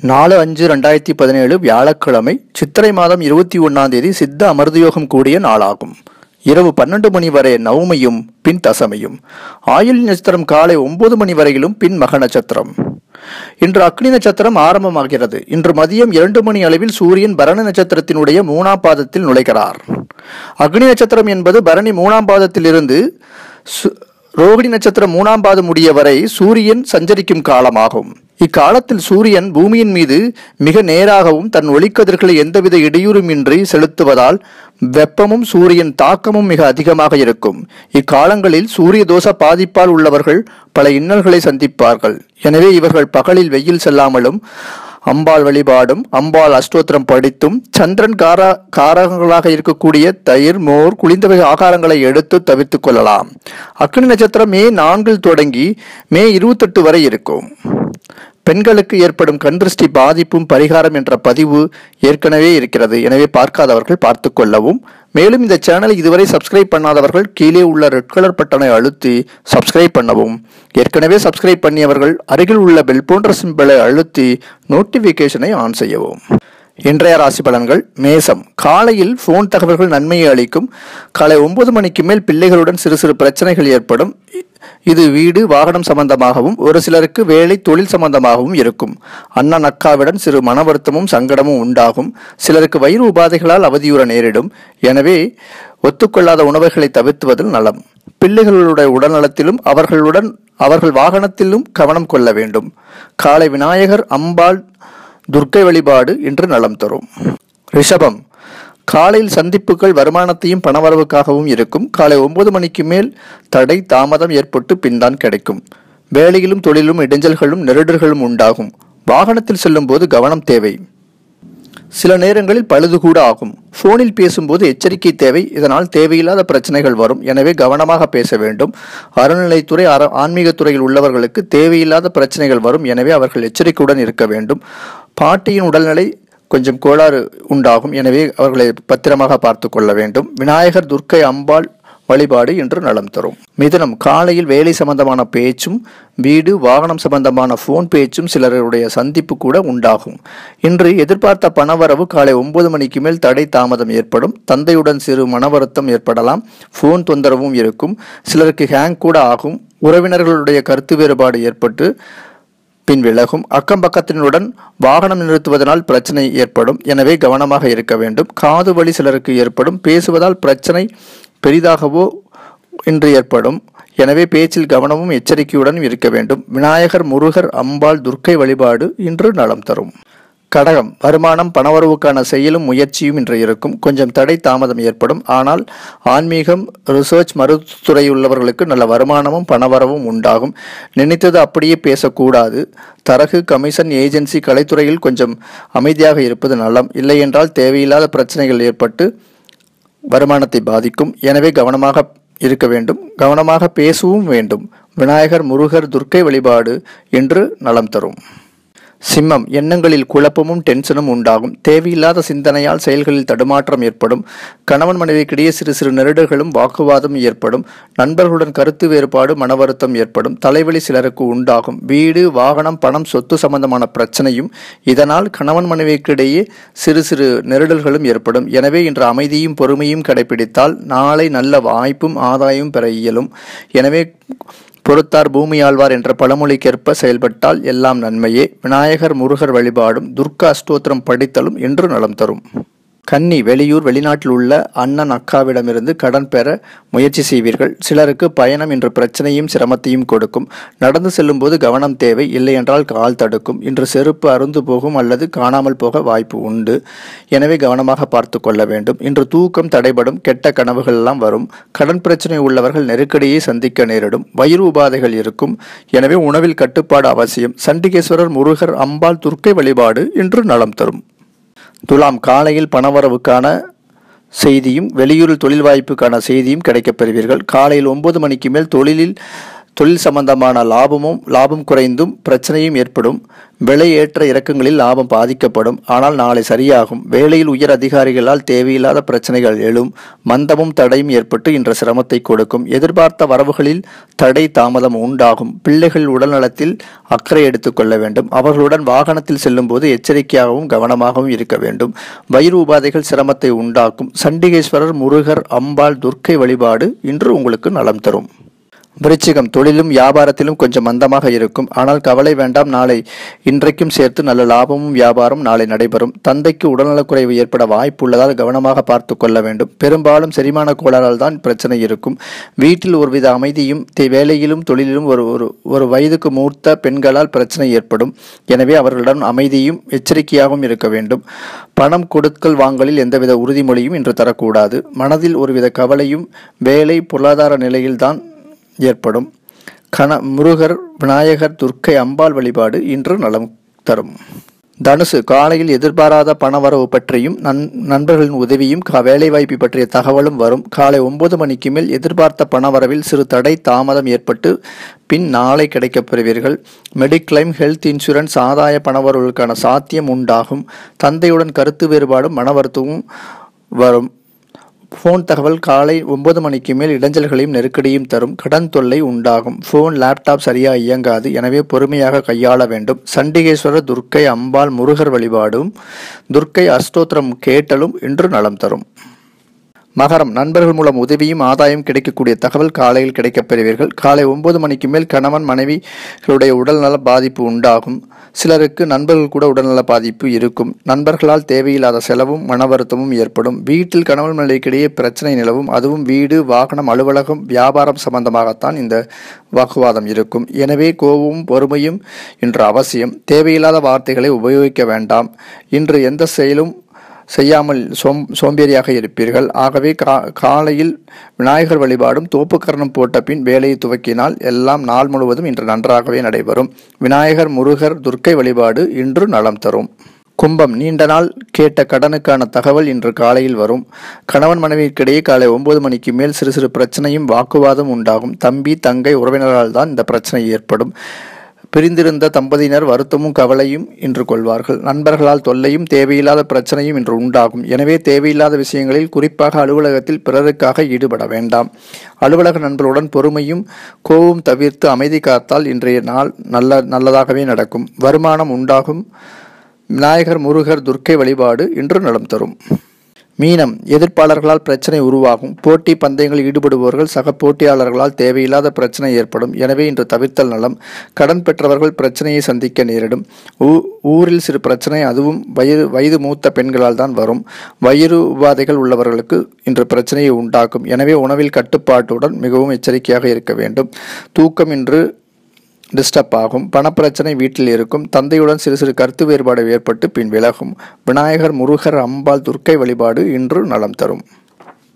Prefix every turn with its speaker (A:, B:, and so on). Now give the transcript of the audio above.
A: நாலு அஞ்சு ரெண்டாயிரத்தி பதினேழு வியாழக்கிழமை சித்திரை மாதம் இருபத்தி ஒன்றாம் தேதி சித்த அமிர்தயோகம் கூடிய நாளாகும். இரவு பன்னெண்டு மணி வரை நவமியும் பின் தசமையும். ஆயுள் நட்சத்திரம் காலை ஒன்பது மணி வரையிலும் பின் மக நட்சத்திரம். இன்று அக்னி நட்சத்திரம் ஆரம்பமாகிறது. இன்று மதியம் இரண்டு மணி அளவில் சூரியன் பரணி நட்சத்திரத்தினுடைய மூணாம் பாதத்தில் நுழைகிறார். அக்னி நட்சத்திரம் என்பது பரணி மூணாம் பாதத்திலிருந்து சு- ரோகிணி நட்சத்திரம் மூணாம் பாதம் முடிய வரை சூரியன் சஞ்சரிக்கும் காலமாகும். இக்காலத்தில் சூரியன் பூமியின் மீது மிக நேராகவும் தன் ஒளிக்கதிர்களை எந்தவித இடையூறுமின்றி செலுத்துவதால் வெப்பமும் சூரியன் தாக்கமும் மிக அதிகமாக இருக்கும். இக்காலங்களில் சூரிய தோஷ பாதிப்பால் உள்ளவர்கள் பல இன்னல்களை சந்திப்பார்கள். எனவே இவர்கள் பகலில் வெயில் செல்லாமலும் அம்பாள் வழிபாடும் அம்பாள் அஷ்டோத்திரம் படித்தும் சந்திரன் காரா காரகங்களாக இருக்கக்கூடிய தயிர் மோர் குளிர்ந்தவை ஆகாரங்களை எடுத்து தவிர்த்துக் கொள்ளலாம். அக்னி நட்சத்திரம் மே நான்கில் தொடங்கி மே இருபத்தெட்டு வரை இருக்கும். பெண்களுக்கு ஏற்படும் கண்திருஷ்டி பாதிப்பும் பரிகாரம் என்ற பதிவு ஏற்கனவே இருக்கிறது. எனவே பார்க்காதவர்கள் பார்த்து கொள்ளவும். மேலும் இந்த சேனலை இதுவரை சப்ஸ்கிரைப் பண்ணாதவர்கள் கீழே உள்ள ரெட் கலர் பட்டனை அழுத்தி சப்ஸ்கிரைப் பண்ணவும். ஏற்கனவே சப்ஸ்கிரைப் பண்ணியவர்கள் அருகில் உள்ள பெல் போன்ற சிம்பிளை அழுத்தி நோட்டிஃபிகேஷனை ஆன் செய்யவும். இன்றைய ராசி பலன்கள் மேசம். காலையில் ஃபோன் தகவல்கள் நன்மையை அளிக்கும். காலை ஒன்பது மணிக்கு மேல் பிள்ளைகளுடன் சிறு சிறு பிரச்சனைகள் ஏற்படும். இது வீடு வாகனம் சம்பந்தமாகவும் ஒரு சிலருக்கு வேலை தொழில் சம்பந்தமாகவும் இருக்கும். அண்ணன் அக்காவிடம் சிறு மன வருத்தமும் சங்கடமும் உண்டாகும். சிலருக்கு வயிறு உபாதைகளால் அவதியுற நேரிடும். எனவே ஒத்துக்கொள்ளாத உணவுகளை தவிர்த்துவதில் நலம். பிள்ளைகளுடைய உடல்நலத்திலும் அவர்களுடன் அவர்கள் வாகனத்திலும் கவனம் கொள்ள வேண்டும். காலை விநாயகர் அம்பாள் துர்க்கை வழிபாடு இன்று நலம் தரும். ரிஷபம். காலையில் சந்திப்புகள் வருமானத்தையும் பணவரவுக்காகவும் இருக்கும். காலை ஒன்பது மணிக்கு மேல் தடை தாமதம் ஏற்பட்டு பின்தான் கிடைக்கும். வேலையிலும் தொழிலும் இடைஞ்சல்களும் நெருடர்களும் உண்டாகும். வாகனத்தில் செல்லும் போது கவனம் தேவை. சில நேரங்களில் பழுது கூட ஆகும். போனில் பேசும்போது எச்சரிக்கை தேவை. இதனால் தேவையில்லாத பிரச்சனைகள் வரும். எனவே கவனமாக பேச வேண்டும். அறநிலைத்துறை அற ஆன்மீகத்துறையில் உள்ளவர்களுக்கு தேவையில்லாத பிரச்சனைகள் வரும். எனவே அவர்கள் எச்சரிக்கையுடன் இருக்க வேண்டும். பாட்டியின் உடல்நிலை கொஞ்சம் கோளாறு உண்டாகும். எனவே அவர்களை பத்திரமாக பார்த்து கொள்ள வேண்டும். விநாயகர் துர்க்கை அம்பாள் வழிபாடு இன்று நலம் தரும். மிதனம் காலையில் வேலை சம்பந்தமான பேச்சும் வீடு வாகனம் சம்பந்தமான ஃபோன் பேச்சும் சிலருடைய சந்திப்பு கூட உண்டாகும். இன்று எதிர்பார்த்த பணவரவு காலை ஒன்பது மணிக்கு மேல் தடை தாமதம் ஏற்படும். தந்தையுடன் சிறு மனவருத்தம் ஏற்படலாம். ஃபோன் தொந்தரவும் இருக்கும். சிலருக்கு ஹேங் கூட ஆகும். உறவினர்களுடைய கருத்து வேறுபாடு ஏற்பட்டு பின் விலகும். அக்கம் பக்கத்தினுடன் வாகனம் நிறுத்துவதனால் பிரச்சனை ஏற்படும். எனவே கவனமாக இருக்க வேண்டும். காது வழி சிலருக்கு ஏற்படும். பேசுவதால் பிரச்சனை பெரிதாகவோ இன்று ஏற்படும். எனவே பேச்சில் கவனமும் எச்சரிக்கையுடன் இருக்க வேண்டும். விநாயகர் முருகர் அம்பாள் துர்க்கை வழிபாடு இன்று நலம் தரும். கடகம். வருமானம் பணவரவுக்கான செயலும் முயற்சியும் இன்று இருக்கும். கொஞ்சம் தடை தாமதம் ஏற்படும். ஆனால் ஆன்மீகம் ரிசர்ச் மருத்துவத்துறை உள்ளவர்களுக்கு நல்ல வருமானமும் பணவரவும் உண்டாகும். நினைத்தது அப்படியே பேசக்கூடாது. தரகு கமிஷன் ஏஜென்சி கலைத்துறையில் கொஞ்சம் அமைதியாக இருப்பது நலம். இல்லையென்றால் தேவையில்லாத பிரச்சனைகள் ஏற்பட்டு வருமானத்தை பாதிக்கும். எனவே கவனமாக இருக்க வேண்டும். கவனமாக பேசவும் வேண்டும். விநாயகர் முருகர் துர்க்கை வழிபாடு என்று நலம் தரும். சிம்மம் எண்ணங்களில் குழப்பமும் டென்ஷனும் உண்டாகும். தேவையில்லாத சிந்தனையால் செயல்களில் தடுமாற்றம் ஏற்படும். கணவன் மனைவிக்கிடையே சிறு சிறு நெருடல்களும் வாக்குவாதம் ஏற்படும். நண்பர்களுடன் கருத்து வேறுபாடு மன வருத்தம் ஏற்படும். தலைவலி சிலருக்கு உண்டாகும். வீடு வாகனம் பணம் சொத்து சம்பந்தமான பிரச்சனையும் இதனால் கணவன் மனைவிக்கிடையே சிறு சிறு நெருடல்களும் ஏற்படும். எனவே இன்று அமைதியும் பொறுமையும் கடைபிடித்தால் நாளை நல்ல வாய்ப்பும் ஆதாயமும் பெற இயலும். எனவே பொறுத்தார் பூமி ஆழ்வார் என்ற பழமொழிக்கேற்ப செயல்பட்டால் எல்லாம் நன்மையே. விநாயகர் முருகர் வழிபாடும் துர்கா அஷ்டோத்திரம் படித்தலும் என்று நலம் தரும். கன்னி வெளியூர் வெளிநாட்டில் உள்ள அண்ணன் அக்காவிடமிருந்து கடன் பெற முயற்சி செய்வீர்கள். சிலருக்கு பயணம் இன்று பிரச்சனையும் சிரமத்தையும் கொடுக்கும். நடந்து செல்லும்போது கவனம் தேவை இல்லையென்றால் கால் தடுக்கும். இன்று செருப்பு அருந்து போகும் அல்லது காணாமல் போக வாய்ப்பு உண்டு. எனவே கவனமாக பார்த்து கொள்ள வேண்டும். இன்று தூக்கம் தடைபடும் கெட்ட கனவுகள் எல்லாம் வரும். கடன் பிரச்சனை உள்ளவர்கள் நெருக்கடியை சந்திக்க நேரிடும். வயிறு உபாதைகள் இருக்கும். எனவே உணவில் கட்டுப்பாடு அவசியம். சண்டிகேஸ்வரர் முருகர் அம்பாள் துர்க்கை வழிபாடு இன்று நலம் தரும். துலாம் காலையில் பணவரவுக்கான செய்தியும் வெளியூரில் தொழில் வாய்ப்புக்கான செய்தியும் கிடைக்கப்பெறுவீர்கள் காலையில் ஒன்பது மணிக்கு மேல் தொழிலில் தொழில் சம்பந்தமான லாபமும் லாபம் குறைந்தும் பிரச்சனையும் ஏற்படும். விலை ஏற்ற இறக்கங்களில் லாபம் பாதிக்கப்படும். ஆனால் நாளை சரியாகும். வேலையில் உயர் அதிகாரிகளால் தேவையில்லாத பிரச்சனைகள் எழும். மந்தமும் தடையும் ஏற்பட்டு இன்ற சிரமத்தை கொடுக்கும். எதிர்பார்த்த வரவுகளில் தடை தாமதம் உண்டாகும். பிள்ளைகள் உடல்நலத்தில் அக்கறை எடுத்துக்கொள்ள வேண்டும். அவர்களுடன் வாகனத்தில் செல்லும்போது எச்சரிக்கையாகவும் கவனமாகவும் இருக்க வேண்டும். வயிறு உபாதைகள் சிரமத்தை உண்டாக்கும். சண்டிகேஸ்வரர் முருகர் அம்பாள் துர்க்கை வழிபாடு இன்று உங்களுக்கு நலம் தரும். விருச்சிகம் தொழிலும் வியாபாரத்திலும் கொஞ்சம் மந்தமாக இருக்கும். ஆனால் கவலை வேண்டாம் நாளை இன்றைக்கும் சேர்த்து நல்ல லாபமும் வியாபாரம் நாளை நடைபெறும். தந்தைக்கு உடல்நலக்குறைவு ஏற்பட வாய்ப்பு உள்ளதால் கவனமாக பார்த்து கொள்ள வேண்டும். பெரும்பாலும் செரிமான கோளாறால் தான் பிரச்சனை இருக்கும். வீட்டில் ஒருவித அமைதியும் தே- வேலையிலும் தொழிலிலும் ஒரு ஒரு ஒரு வயதுக்கு மூர்த்த பெண்களால் பிரச்சனை ஏற்படும். எனவே அவர்களிடம் அமைதியும் எச்சரிக்கையாகவும் இருக்க வேண்டும். பணம் கொடுக்கல் வாங்கலில் எந்தவித உறுதிமொழியும் இன்று தரக்கூடாது. மனதில் ஒருவித கவலையும் வேலை பொருளாதார நிலையில்தான் ஏற்படும். கண முருகர் விநாயகர் துர்க்கை அம்பாள் வழிபாடு இன்று நலம் தரும். தனுசு காலையில் எதிர்பாராத பணவரவு பற்றியும் நன் நண்பர்களின் உதவியும் வேலைவாய்ப்பு பற்றிய தகவலும் வரும். காலை ஒன்பது மணிக்கு மேல் எதிர்பார்த்த பணவரவில் சிறு தடை தாமதம் ஏற்பட்டு பின் நாளை கிடைக்கப் பெறுவீர்கள். மெடிக்ளைம் ஹெல்த் இன்சூரன்ஸ் ஆதாய பணவரவுகளுக்கான சாத்தியம் உண்டாகும். தந்தையுடன் கருத்து வேறுபாடும் மன வருத்தமும் வரும். ஃபோன் தகவல் காலை ஒன்பது மணிக்கு மேல் இடைஞ்சல்களையும் நெருக்கடியும் தரும் கடன் தொல்லை உண்டாகும். ஃபோன் லேப்டாப் சரியாக இயங்காது. எனவே பொறுமையாக கையாள வேண்டும். சண்டிகேஸ்வரர் துர்க்கை அம்பாள் முருகர் வழிபாடும் துர்க்கை அஷ்டோத்திரம் கேட்டலும் இன்று நலம் தரும். மகரம் நண்பர்கள் மூலம் உதவியும் ஆதாயம் கிடைக்கக்கூடிய தகவல் காலையில் கிடைக்கப் பெறுவீர்கள். காலை ஒன்பது மணிக்கு மேல் கணவன் மனைவிகளுடைய உடல்நல பாதிப்பு உண்டாகும். சிலருக்கு நண்பர்கள் கூட உடல்நல பாதிப்பு இருக்கும். நண்பர்களால் தேவையில்லாத செலவும் மன வருத்தமும் ஏற்படும். வீட்டில் கணவன் மனைவிக்கிடையே பிரச்சனை நிலவும். அதுவும் வீடு வாகனம் அலுவலகம் வியாபாரம் சம்பந்தமாகத்தான் இந்த வாக்குவாதம் இருக்கும். எனவே கோபமும் பொறுமையும் இன்று அவசியம். தேவையில்லாத வார்த்தைகளை உபயோகிக்க வேண்டாம். இன்று எந்த செயலும் செய்யாமல் சோம் சோம்பேறியாக இருப்பீர்கள். ஆகவே கா காலையில் விநாயகர் வழிபாடும் தோப்புக்கரணம் போட்ட பின் வேலையை துவக்கினால் எல்லாம் நாள் முழுவதும் இன்று நன்றாகவே நடைபெறும். விநாயகர் முருகர் துர்க்கை வழிபாடு இன்று நலம் தரும். கும்பம். நீண்ட நாள் கேட்ட கடனுக்கான தகவல் இன்று காலையில் வரும். கணவன் மனைவிக்கிடையே காலை ஒன்பது மணிக்கு மேல் சிறு சிறு பிரச்சனையும் வாக்குவாதம் உண்டாகும். தம்பி தங்கை உறவினரால் தான் இந்த பிரச்சனை ஏற்படும். பிரிந்திருந்த தம்பதியினர் வருத்தமும் கவலையும் இன்று கொள்வார்கள். நண்பர்களால் தொல்லையும் தேவையில்லாத பிரச்சனையும் இன்று உண்டாகும். எனவே தேவையில்லாத விஷயங்களில் குறிப்பாக அலுவலகத்தில் பிறருக்காக ஈடுபட வேண்டாம். அலுவலக நண்பர்களுடன் பொறுமையும் கோபம் தவிர்த்து அமைதி காத்தால் இன்றைய நாள் நல்ல நல்லதாகவே நடக்கும். வருமானம் உண்டாகும். விநாயகர் முருகர் துர்க்கை வழிபாடு இன்று நலம் தரும். மீனம் எதிர்ப்பாளர்களால் பிரச்சனை உருவாகும். போட்டி பந்தயங்களில் ஈடுபடுபவர்கள் சக போட்டியாளர்களால் தேவையில்லாத பிரச்சனை ஏற்படும். எனவே இன்று தவிர்த்தல் நலம். கடன் பெற்றவர்கள் பிரச்சனையை சந்திக்க நேரிடும். ஊ- ஊரில் சிறு பிரச்சனை அதுவும் வயது வயது மூத்த பெண்களால் தான் வரும். வயிறு உபாதைகள் உள்ளவர்களுக்கு இன்று பிரச்சனையை உண்டாக்கும். எனவே உணவில் கட்டுப்பாட்டுடன் மிகவும் எச்சரிக்கையாக இருக்க வேண்டும். தூக்கம் இன்று டிஸ்டர்ப் ஆகும். பணப்பிரச்சனை வீட்டில் இருக்கும். தந்தையுடன் சிறு சிறு கருத்து வேறுபாடு ஏற்பட்டு பின் விலகும். விநாயகர் முருகர் அம்பாள் துர்க்கை வழிபாடு இன்று நலம் தரும்.